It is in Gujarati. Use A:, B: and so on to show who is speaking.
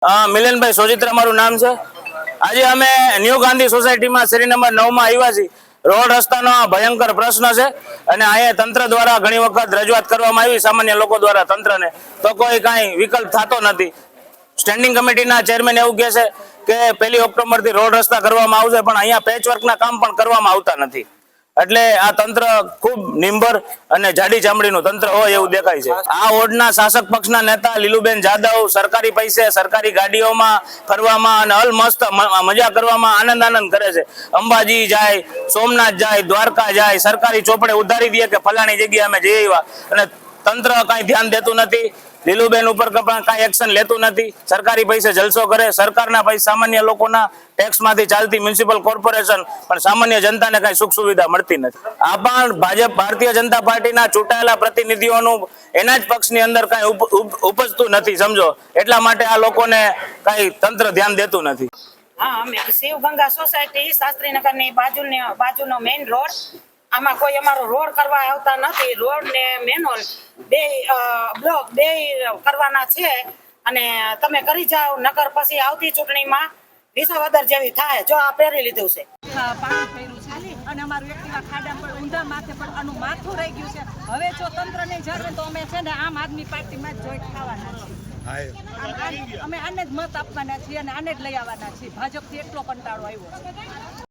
A: મિલનભાઈ સોજિત્રા મારું નામ છે. આજે અમે ન્યૂ ગાંધી સોસાયટીમાં શ્રી નંબર નવમાં આવ્યા છીએ. રોડ રસ્તાનો ભયંકર પ્રશ્ન છે અને અહીંયા તંત્ર દ્વારા ઘણી વખત રજૂઆત કરવામાં આવી સામાન્ય લોકો દ્વારા તંત્રને. તો કોઈ કાંઈ વિકલ્પ થતો નથી. સ્ટેન્ડિંગ કમિટીના ચેરમેન એવું કહે છે કે પહેલી ઓક્ટોબરથી રોડ રસ્તા કરવામાં આવશે, પણ અહીંયા પેચવર્કના કામ પણ કરવામાં આવતા નથી. એટલે આ તંત્ર ખૂબ નિંબર અને જાડી ચામડીનું તંત્ર હોય એવું દેખાય છે. આ ઓડના શાસક પક્ષના નેતા લીલુબેન જાદવ સરકારી પૈસે સરકારી ગાડીઓમાં ફરવામાં અને અલમસ્ત મજા કરવામાં આનંદ આનંદ કરે છે. અંબાજી જાય, સોમનાથ જાય, દ્વારકા જાય, સરકારી ચોપડે ઉધારી દે કે ફલાણી જગ્યાએ અમે જઈ આવ્યા. અને તંત્ર કઈ ધ્યાન દેતું નથી. લીલુબેન ઉપર કાંઈ એક્શન લેતું નથી. સરકારી પૈસે જલસો કરે. સરકારના પૈસા સામાન્ય લોકોના ટેક્સમાંથી ચાલતી મ્યુનિસિપલ કોર્પોરેશન પણ સામાન્ય જનતાને કઈ સુખ સુવિધા મળતી નથી. આ પણ ભાજપ ભારતીય જનતા પાર્ટીના ચૂંટાયેલા પ્રતિનિધિઓનું એના જ પક્ષની અંદર કઈ ઉપ- ઉપ- ઉપજતું નથી, સમજો. એટલા માટે આ લોકોને કઈ તંત્ર ધ્યાન દેતું નથી.
B: હા, અમે શિવગંગા સોસાયટી શાસ્ત્રીનગરની બાજુની, બાજુનો મેઇન રોડ આમાં કોઈ અમારો રોડ કરવા આવતા નથી. રોડ ને મેનોલ બે બ્લોક બે કરવાના છે. અને તમે કરી જાઓ નગર પછી આવતી ચૂંટણીમાં વિસાવદર જેવી થાય. જો આ પહેરી લીધું છે.
C: પાણી છે. અને અમારું એક્ટિવા ખાડા પર ઊંધા માથે પણ આનું માથું રહી ગયું છે. હવે જો તંત્ર નહીં જાગે તો અમે છે ને આમ આદમી પાર્ટીમાં જ જોઈન્ટ ખાવાના છીએ. અમે આને જ મત આપવાના છીએ અને આને જ લઈ આવવાના છીએ. ભાજપથી એટલો કંટાળો આવ્યો છે.